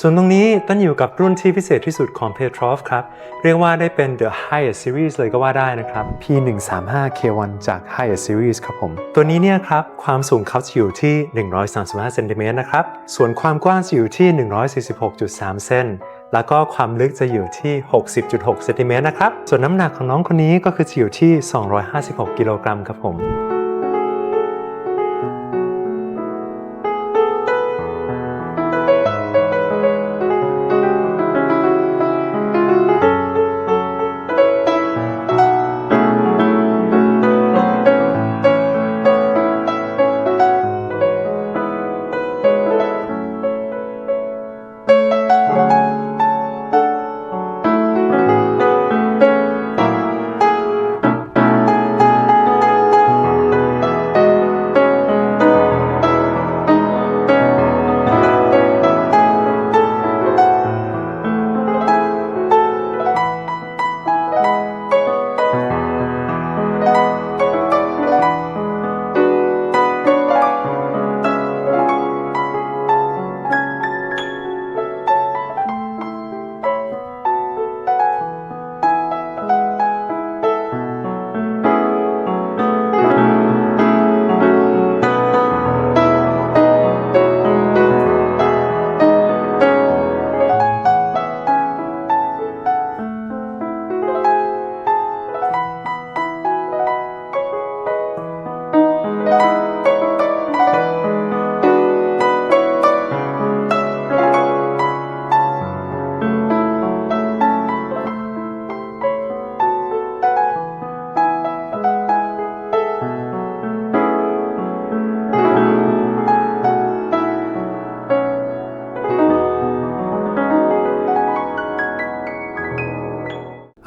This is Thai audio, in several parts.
ส่วนตรงนี้ต้นอยู่กับรุ่นที่พิเศษที่สุดของ Petrov ครับ เรียกว่าได้เป็น the highest series เลยก็ว่าได้นะครับ P135K1 จาก highest series ครับผม ตัวนี้เนี่ยครับ ความสูงเขาจะอยู่ที่ 135เซนติเมตรนะครับ ส่วนความกว้างจะอยู่ที่ 146.3 เซนแล้วก็ความลึกจะอยู่ที่ 60.6เซนติเมตรนะครับ ส่วนน้ำหนักของน้องคนนี้ก็คือจะอยู่ที่ 256 กิโลกรัมครับผม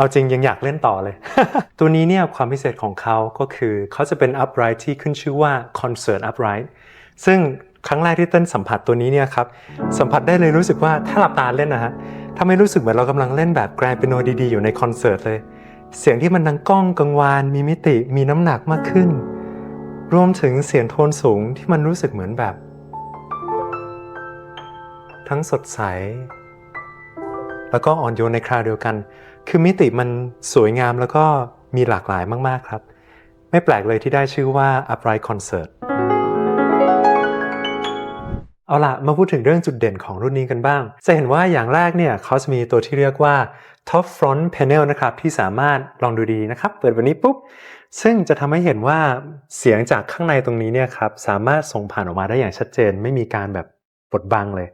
เอาจริงยังอยากเล่นต่อเลย ตัวนี้เนี่ยความพิเศษของเขาก็คือเขาจะเป็น upright ที่ขึ้นชื่อว่า concert upright ซึ่งครั้งแรกที่เต้นสัมผัสตัวนี้เนี่ยครับสัมผัสได้เลยรู้สึกว่าถ้าหลับตาเล่นนะฮะทำให้รู้สึกเหมือนเรากำลังเล่นแบบแกรนเปียโนดีๆอยู่ในคอนเสิร์ตเลย เสียงที่มันดังก้องกังวาน มีมิติมีน้ำหนักมากขึ้น รวมถึงเสียงโทนสูงที่มันรู้สึกเหมือนแบบ ทั้งสดใส แล้วก็อ่อนโยนในคราวเดียวกัน คือมิติมันสวยงามแล้วก็มีหลากหลายมาก ๆ ครับ ไม่แปลกเลยที่ได้ชื่อว่า Upright Concert เอาละมาพูดถึงเรื่องจุดเด่นของรุ่นนี้กันบ้าง จะเห็นว่าอย่างแรกเนี่ยเขาจะมีตัวที่เรียกว่า Top Front Panel นะครับที่สามารถลองดูดีนะครับ เปิดวันนี้ปุ๊บ ซึ่งจะทำให้เห็นว่าเสียงจากข้างในตรงนี้เนี่ยครับสามารถส่งผ่านออกมาได้อย่างชัดเจน ไม่มีการแบบบดบังเลย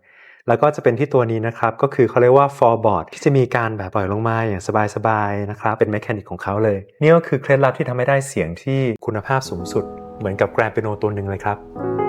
แล้วก็จะเป็นที่ตัวนี้นะครับ ก็คือเขาเรียกว่า floorboard ที่จะมีการแบบปล่อยลงมาอย่างสบายๆนะครับ เป็นแมคานิกของเขาเลย นี่ก็คือเคล็ดลับที่ทำให้ได้เสียงที่คุณภาพสูงสุด เหมือนกับแกรนเปียโนตัวหนึ่งเลยครับ